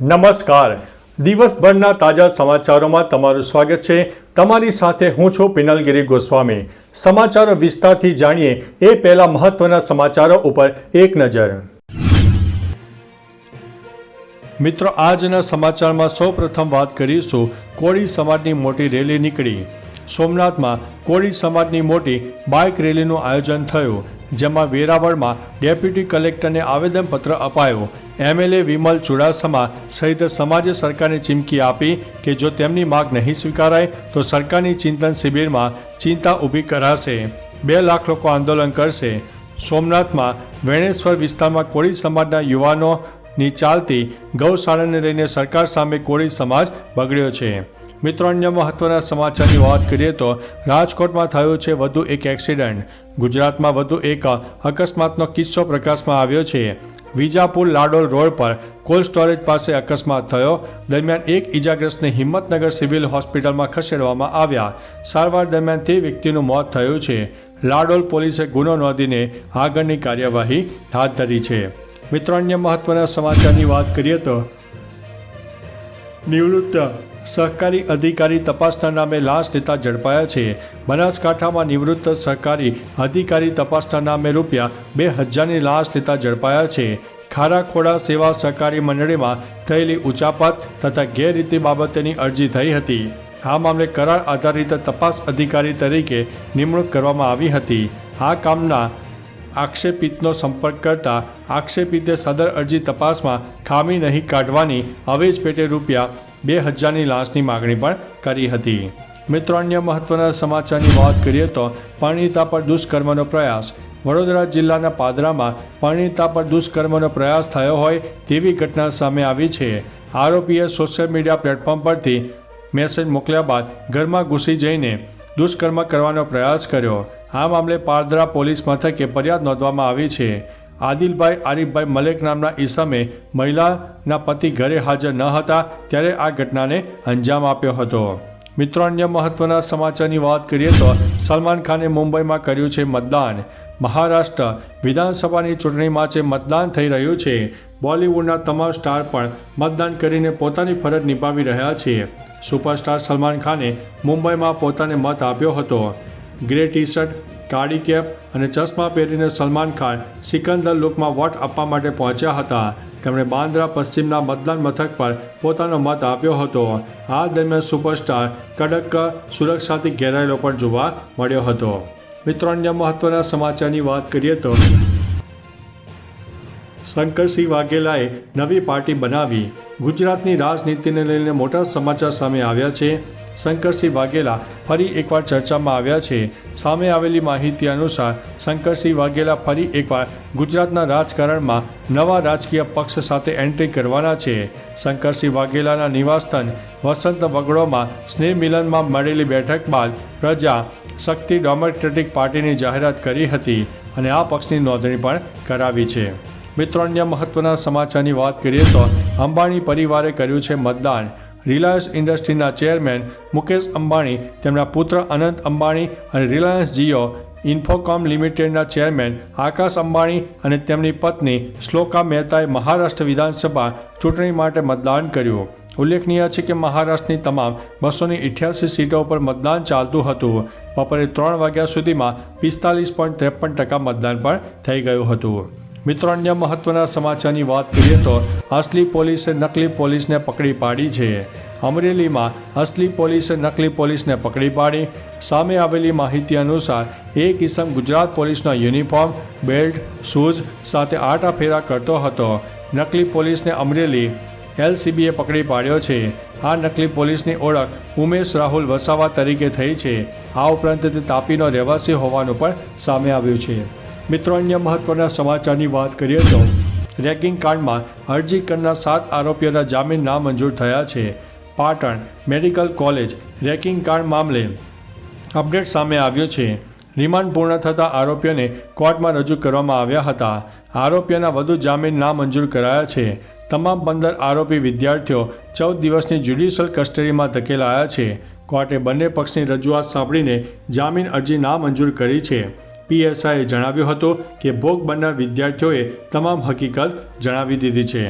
નમસ્કાર. દિવસભરના તાજા સમાચારોમાં તમારું સ્વાગત છે. તમારી સાથે હું છું પિનલગીરી ગોસ્વામી. સમાચારો વિસ્તારથી જાણીએ એ પહેલા મહત્વના સમાચારો ઉપર એક નજર. મિત્રો, આજના સમાચારમાં સૌપ્રથમ વાત કરીશું. કોળી સમાજની મોટી રેલી નીકળી. સોમનાથમાં કોળી સમાજની મોટી બાઇક રેલીનું આયોજન થયું, જેમાં વેરાવળમાં ડેપ્યુટી કલેક્ટરને આવેદનપત્ર અપાયું. એમએલએ વિમલ ચુડાસમા સહિત સમાજે સરકારને ચીમકી આપી કે જો તેમની માગ નહીં સ્વીકારાય, તો સરકારની ચિંતન શિબિરમાં ચિંતા ઊભી કરાશે. બે લાખ લોકો આંદોલન કરશે. સોમનાથમાં વેણેશ્વર વિસ્તારમાં કોળી સમાજના યુવાનોની ચાલતી ગૌશાળાને લઈને સરકાર સામે કોળી સમાજ બગડ્યો છે. મિત્રો, અન્ય મહત્વના સમાચારની વાત કરીએ તો રાજકોટમાં થયો છે વધુ એક એક્સિડન્ટ. ગુજરાતમાં વધુ એક અકસ્માતનો કિસ્સો પ્રકાશમાં આવ્યો છે. વિજાપુર લાડોલ રોડ પર કોલ્ડ સ્ટોરેજ પાસે અકસ્માત થયો. દરમિયાન એક ઇજાગ્રસ્તને હિંમતનગર સિવિલ હોસ્પિટલમાં ખસેડવામાં આવ્યા. સારવાર દરમિયાન તે વ્યક્તિનું મોત થયું છે. લાડોલ પોલીસે ગુનો નોંધીને આગળની કાર્યવાહી હાથ ધરી છે. મિત્રો, અન્ય મહત્વના સમાચારની વાત કરીએ તો નિવૃત્ત સહકારી અધિકારી તપાસના નામે લાશ લેતા ઝડપાયા છે. બનાસકાંઠામાં નિવૃત્ત સહકારી અધિકારી તપાસના નામે રૂપિયા બે હજારની લાશ લેતા ઝડપાયા છે. ખારાખોડા સેવા સહકારી મંડળીમાં થયેલી ઉચાપત તથા ગેરરીતિ બાબતેની અરજી થઈ હતી. આ મામલે કરાર આધારિત તપાસ અધિકારી તરીકે નિમણૂક કરવામાં આવી હતી. આ કામના આક્ષેપિતનો સંપર્ક કરતા આક્ષેપિતે સદર અરજી તપાસમાં ખામી નહીં કાઢવાની અવેજ પેટે રૂપિયા બે હજારની લાંચની માગણી પણ કરી હતી. મિત્રો, અન્ય મહત્વના સમાચારની વાત કરીએ તો પરિણીતા પર દુષ્કર્મનો પ્રયાસ. વડોદરા જિલ્લાના પાદરામાં પરિણીતા પર દુષ્કર્મનો પ્રયાસ થયો હોય તેવી ઘટના સામે આવી છે. આરોપીએ સોશિયલ મીડિયા પ્લેટફોર્મ પરથી મેસેજ મોકલ્યા બાદ ઘરમાં ઘૂસી જઈને દુષ્કર્મ કરવાનો પ્રયાસ કર્યો. આ મામલે પારદરા પોલીસ મથકે ફરિયાદ નોંધવામાં આવી છે. આદિલભાઈ આરીફભાઈ મલેક નામના ઈસમે મહિલાના પતિ ઘરે હાજર ન હતા ત્યારે આ ઘટનાને અંજામ આપ્યો હતો. મિત્રો, અન્ય મહત્વના સમાચારની વાત કરીએ તો સલમાન ખાને મુંબઈમાં કર્યું છે મતદાન. મહારાષ્ટ્ર વિધાનસભાની ચૂંટણીમાં જે મતદાન થઈ રહ્યું છે. બોલિવૂડના તમામ સ્ટાર પણ મતદાન કરીને પોતાની ફરજ નિભાવી રહ્યા છે. સુપરસ્ટાર સલમાન ખાને મુંબઈમાં પોતાને મત આપ્યો હતો. ગ્રે ટી શર્ટ કાળી કેપ અને ચશ્મા પહેરીને સલમાન ખાન સિકંદર લુકમાં વોટ આપવા માટે પહોંચ્યા હતા. તેમણે બાંદ્રા પશ્ચિમના મતદાન મથક પર પોતાનો મત આપ્યો હતો. આ દરમિયાન સુપરસ્ટાર કડક સુરક્ષાથી ઘેરાયેલો પણ જોવા મળ્યો હતો. મિત્રો, અન્ય મહત્વના સમાચારની વાત કરીએ તો શંકરસિંહ વાઘેલાએ નવી પાર્ટી બનાવી. ગુજરાતની રાજનીતિને લઈને મોટા સમાચાર સામે આવ્યા છે. શંકરસિંહ વાઘેલા ફરી એકવાર ચર્ચામાં આવ્યા છે. સામે આવેલી માહિતી અનુસાર, શંકરસિંહ વાઘેલા ફરી એકવાર ગુજરાતના રાજકારણમાં નવા રાજકીય પક્ષ સાથે એન્ટ્રી કરવાના છે. શંકરસિંહ વાઘેલાના નિવાસસ્થાન વસંત વગડોમાં સ્નેહ મિલનમાં મળેલી બેઠક બાદ પ્રજા શક્તિ ડેમોક્રેટિક પાર્ટીની જાહેરાત કરી હતી અને આ પક્ષની નોંધણી પણ કરાવી છે. મિત્રો, અન્ય મહત્વના સમાચારની વાત કરીએ તો અંબાણી પરિવારે કર્યું છે મતદાન. રિલાયન્સ ઇન્ડસ્ટ્રીના ચેરમેન મુકેશ અંબાણી, તેમના પુત્ર અનંત અંબાણી અને રિલાયન્સ જીઓ ઇન્ફોકોમ લિમિટેડના ચેરમેન આકાશ અંબાણી અને તેમની પત્ની શ્લોકા મહેતાએ મહારાષ્ટ્ર વિધાનસભા ચૂંટણી માટે મતદાન કર્યું. ઉલ્લેખનીય છે કે મહારાષ્ટ્રની તમામ બસોની અઠ્યાસી સીટો પર મતદાન ચાલતું હતું. બપોરે ત્રણ વાગ્યા સુધીમાં પિસ્તાલીસ પોઈન્ટ ત્રેપન ટકા મતદાન પણ થઈ ગયું હતું. મિત્રો અન્ય મહત્વના સમાચારની વાત કરીએ તો અસલી પોલીસે નકલી પોલીસને પકડી પાડી છે. અમરેલીમાં અસલી પોલીસે નકલી પોલીસને પકડી પાડી. સામે આવેલી માહિતી અનુસાર એક ઇસમ ગુજરાત પોલીસનો યુનિફોર્મ, બેલ્ટ, શૂઝ સાથે આટા ફેરા કરતો હતો. નકલી પોલીસને અમરેલી એલસીબીએ પકડી પાડ્યો છે. આ નકલી પોલીસની ઓળખ ઉમેશ રાહુલ વસાવા તરીકે થઈ છે. આ ઉપરાંત તે તાપીનો રહેવાસી હોવાનું પણ સામે આવ્યું છે. મિત્રો, અન્ય મહત્વના સમાચારની વાત કરીએ તો રેકિંગ કાંડમાં અરજી કરનાર સાત આરોપીઓના જામીન નામંજૂર થયા છે. પાટણ મેડિકલ કોલેજ રેકિંગ કાંડ મામલે અપડેટ સામે આવ્યો છે. રિમાન્ડ પૂર્ણ થતાં આરોપીઓને કોર્ટમાં રજૂ કરવામાં આવ્યા હતા. આરોપીઓના વધુ જામીન નામંજૂર કરાયા છે. તમામ પંદર આરોપી વિદ્યાર્થીઓ ચૌદ દિવસની જ્યુડિશિયલ કસ્ટડીમાં ધકેલાયા છે. કોર્ટે બંને પક્ષની રજૂઆત સાંભળીને જામીન અરજી નામંજૂર કરી છે. પીએસઆઈએ જણાવ્યું હતું કે ભોગ બનનાર વિદ્યાર્થીઓએ તમામ હકીકત જણાવી દીધી છે.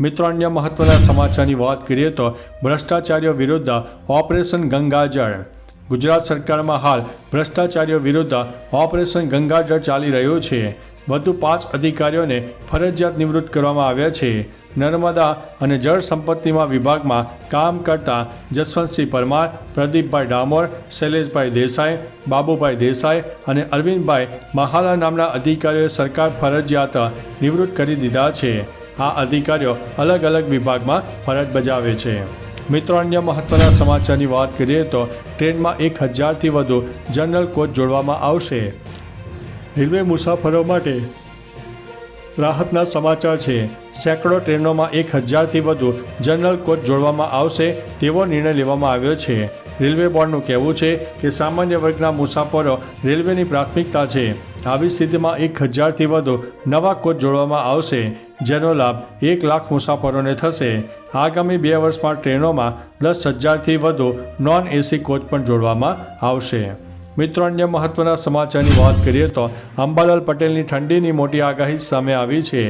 મિત્રો, અન્ય મહત્વના સમાચારની વાત કરીએ તો ભ્રષ્ટાચારીઓ વિરુદ્ધ ઓપરેશન ગંગાજળ. ગુજરાત સરકારમાં હાલ ભ્રષ્ટાચારીઓ વિરુદ્ધ ઓપરેશન ગંગાજળ ચાલી રહ્યું છે. વધુ પાંચ અધિકારીઓને ફરજિયાત નિવૃત્ત કરવામાં આવ્યા છે. નર્મદા અને જળ સંપત્તિમાં વિભાગમાં કામ કરતા જસવંતસિંહ પરમાર, પ્રદીપભાઈ ડામોર, શૈલેષભાઈ દેસાઈ, બાબુભાઈ દેસાઈ અને અરવિંદભાઈ મહાલા નામના અધિકારીઓએ સરકાર ફરજિયાત નિવૃત્ત કરી દીધા છે. આ અધિકારીઓ અલગ અલગ વિભાગમાં ફરજ બજાવે છે. મિત્રો, અન્ય મહત્વના સમાચારની વાત કરીએ તો ટ્રેનમાં એક હજારથી વધુ જનરલ કોચ જોડવામાં આવશે. રેલવે મુસાફરો માટે રાહતના સમાચાર છે. સેંકડો ટ્રેનોમાં એક હજારથી વધુ જનરલ કોચ જોડવામાં આવશે તેવો નિર્ણય લેવામાં આવ્યો છે. રેલવે બોર્ડનું કહેવું છે કે સામાન્ય વર્ગના મુસાફરો રેલવેની પ્રાથમિકતા છે. આવી સ્થિતિમાં એક હજારથી વધુ નવા કોચ જોડવામાં આવશે, જેનો લાભ એક લાખ મુસાફરોને થશે. આગામી બે વર્ષમાં ટ્રેનોમાં દસ હજારથી વધુ નોન એસી કોચ પણ જોડવામાં આવશે. મિત્રો, અન્ય મહત્વના સમાચારની વાત કરીએ તો અંબાલાલ પટેલની ઠંડીની મોટી આગાહી સામે આવી છે.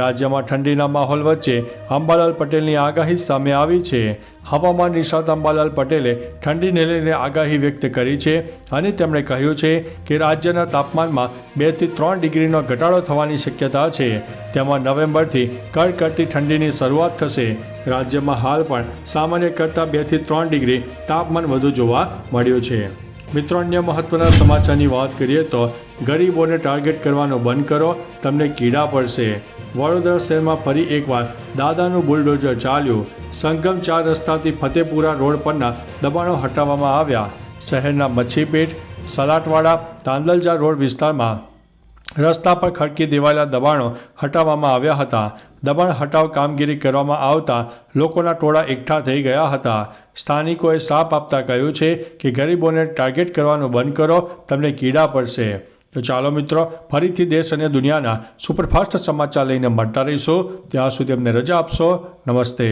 રાજ્યમાં ઠંડીના માહોલ વચ્ચે અંબાલાલ પટેલની આગાહી સામે આવી છે. હવામાન નિષ્ણાત અંબાલાલ પટેલે ઠંડીને લઈને આગાહી વ્યક્ત કરી છે અને તેમણે કહ્યું છે કે રાજ્યના તાપમાનમાં બેથી ત્રણ ડિગ્રીનો ઘટાડો થવાની શક્યતા છે. તેમાં નવેમ્બરથી કડકડતી ઠંડીની શરૂઆત થશે. રાજ્યમાં હાલ પણ સામાન્ય કરતાં બેથી ત્રણ ડિગ્રી તાપમાન વધુ જોવા મળ્યું છે. મિત્રો, અન્ય મહત્વના સમાચારની વાત કરીએ તો ગરીબોને ટાર્ગેટ કરવાનો બંધ કરો, તમને કીડા પડશે. વડોદરા શહેરમાં ફરી એકવાર દાદાનું બુલડોઝર ચાલ્યું. સંગમ ચાર રસ્તાથી ફતેપુરા રોડ પરના દબાણો હટાવવામાં આવ્યા. શહેરના મચ્છીપેટ, સલાટવાડા, તાંદલજા રોડ વિસ્તારમાં રસ્તા પર ખડકી દેવાયેલા દબાણો હટાવવામાં આવ્યા હતા. દબાણ હટાવ કામગીરી કરવામાં આવતા લોકોના ટોળા એકઠા થઈ ગયા હતા. સ્થાનિકોએ સાપ આપતા કહ્યું છે કે ગરીબોને ટાર્ગેટ કરવાનું બંધ કરો, તમને કીડા પડશે. તો ચાલો મિત્રો, ફરીથી દેશ અને દુનિયાના સુપરફાસ્ટ સમાચાર લઈને મળતા રહીશું. ત્યાં સુધી અમને રજા આપશો. નમસ્તે.